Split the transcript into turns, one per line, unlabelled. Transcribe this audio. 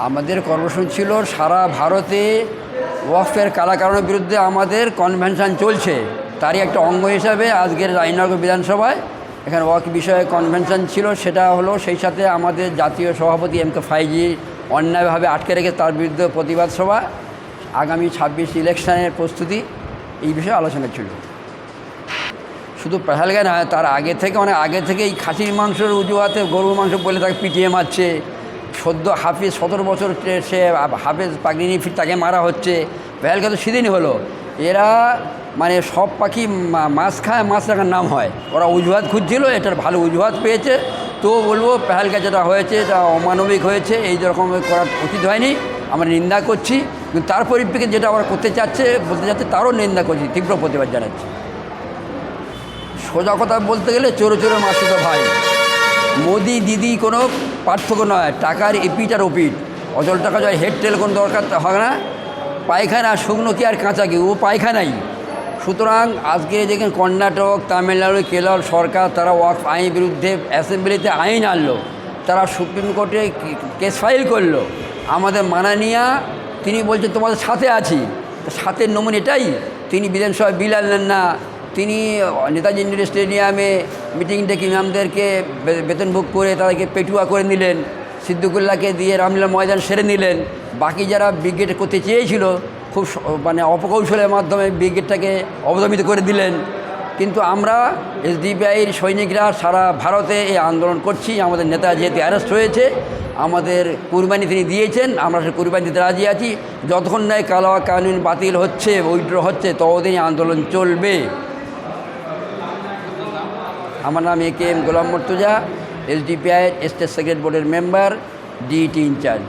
আমাদের কর্মসূচি ছিল সারা ভারতে ওয়াকফের কালাকারণের বিরুদ্ধে আমাদের কনভেনশন চলছে। তারই একটা অঙ্গ হিসাবে আজকের রায়নগর বিধানসভায় এখানে ওয়াক বিষয়ে কনভেনশন ছিল, সেটা হলো সেই সাথে আমাদের জাতীয় সভাপতি এম কে ফাইজি অন্যায়ভাবে আটকে রেখে তার বিরুদ্ধে প্রতিবাদ সভা, আগামী ছাব্বিশ ইলেকশনের প্রস্তুতি এই বিষয়ে আলোচনা ছিল। শুধু পেহালগায় না তার আগে থেকে অনেক আগে থেকে এই খাসির মাংসের উজুহাতে গরুর মাংস বলে তাকে পিটিয়ে মারছে। সদ্য হাফিজ সতেরো বছর সে হাফেজ পাগড়িনি ফির তাকে মারা হচ্ছে। পেহালগা তো সেদিনই হলো। এরা মানে সব পাখি মাছ খায় মাছ রাখার নাম হয়। ওরা অজুহাত খুঁজছিল, এটার ভালো অজুহাত পেয়েছে। তো বলব পেহালগা যেটা হয়েছে, এটা অমানবিক হয়েছে, এই রকম করা উচিত হয়নি। আমরা নিন্দা করছি। কিন্তু তার পরিপ্রেক্ষিতে যেটা ওরা করতে চাচ্ছে, বলতে চাচ্ছে, তারও নিন্দা করছি, তীব্র প্রতিবাদ জানাচ্ছি। সোজা কথা বলতে গেলে, চোরে চোরে মাসুতো ভাই। মোদি দিদি কোনো পার্থক্য নয়, টাকার এপিট আর ওপিট। অচল টাকা যায় হেড টেল কোনো দরকার হয় না। পায়খানা, শুকনো কি আর কাঁচা কি? ও পায়খানাই। সুতরাং আজকে দেখেন কর্ণাটক, তামিলনাড়ু, কেরল সরকার তারা ওয়াক আইন বিরুদ্ধে অ্যাসেম্বলিতে আইন আনলো। তারা সুপ্রিম কোর্টে কেস ফাইল করল। আমাদের মানানিয়া, তিনি বলছে তোমাদের সাথে আছি। তা সাথের নমুন এটাই? তিনি বিধানসভায় বিল আনলেন না। তিনি নেতাজি ইন্ডোর স্টেডিয়ামে মিটিং ডেকে ইমামদেরকে বেতন ভোগ করে তাদেরকে পেটুয়া করে নিলেন সিদ্দিকুল্লাহকে দিয়ে রামলীলা ময়দান সেরে নিলেন। বাকি যারা ব্রিগেড করতে চেয়েছিল, খুব মানে অপকৌশলের মাধ্যমে ব্রিগেডটাকে অবদমিত করে দিলেন। কিন্তু আমরা এসডিপিআইয়ের সৈনিকরা সারা ভারতে এই আন্দোলন করছি। আমাদের নেতা যেহেতু অ্যারেস্ট হয়েছে, আমাদের কুরবানি তিনি দিয়েছেন, আমরা সে কুরবানি দিতে রাজি আছি। যতক্ষণ নয় কালা কানুন বাতিল হচ্ছে, উইড্র হচ্ছে ততদিনই আন্দোলন চলবে। আমার নাম A K M Golam Murtaza SDPI state secretary বোর্ডের মেম্বার ডিইটি ইনচার্জ